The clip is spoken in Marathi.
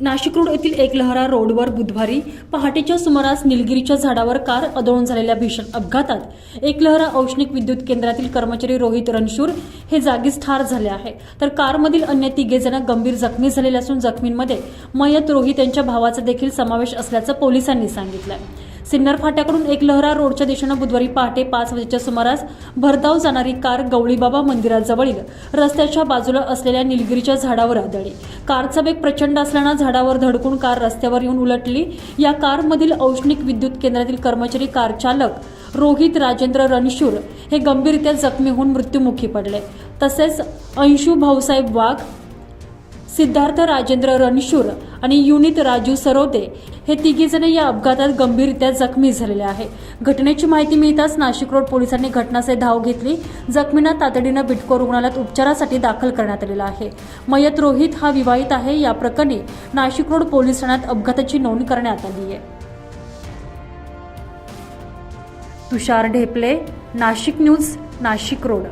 नाशिक रोड येथील एकलहरा रोडवर बुधवारी पहाटेच्या सुमारास निलगिरीच्या झाडावर कार अदळून झालेल्या भीषण अपघातात एकलहरा औष्णिक विद्युत केंद्रातील कर्मचारी रोहित रणशूर हे जागीच ठार झाले आहे. तर कारमधील अन्य तिघे जण गंभीर जखमी झालेले असून जखमींमध्ये मयत रोहित यांच्या भावाचा देखील समावेश असल्याचं पोलिसांनी सांगितलंय. सिन्नर फाट्याकडून एक लहरा रोडच्या दिशेनं बुधवारी पहाटे पाच वाजेच्या सुमारास भरधाव जाणारी कार गवळीबाबा मंदिराजवळील रस्त्याच्या बाजूला असलेल्या निलगिरीच्या झाडावर आदळली. कारचा वेग प्रचंड असल्यानं झाडावर धडकून कार रस्त्यावर येऊन उलटली. या कारमधील औष्णिक विद्युत केंद्रातील कर्मचारी कार चालक रोहित राजेंद्र रणशूर हे गंभीररित्या जखमी होऊन मृत्युमुखी पडले. तसेच अंशू भाऊसाहेब वाघ सिद्धार्थ राजेंद्र रणशूर आणि युनित राजू सरोदे हे तिघीजण या अपघातात गंभीररित्या जखमी झालेले आहे. घटनेची माहिती मिळताच नाशिक रोड पोलिसांनी घटनास्थळी धाव घेतली. जखमींना तातडीनं बिटको रुग्णालयात उपचारासाठी दाखल करण्यात आलेला आहे. मयत रोहित हा विवाहित आहे. या प्रकरणी नाशिक रोड पोलीस ठाण्यात अपघाताची नोंद करण्यात आली आहे. Tushar Dhepale Nashik news Nashik road.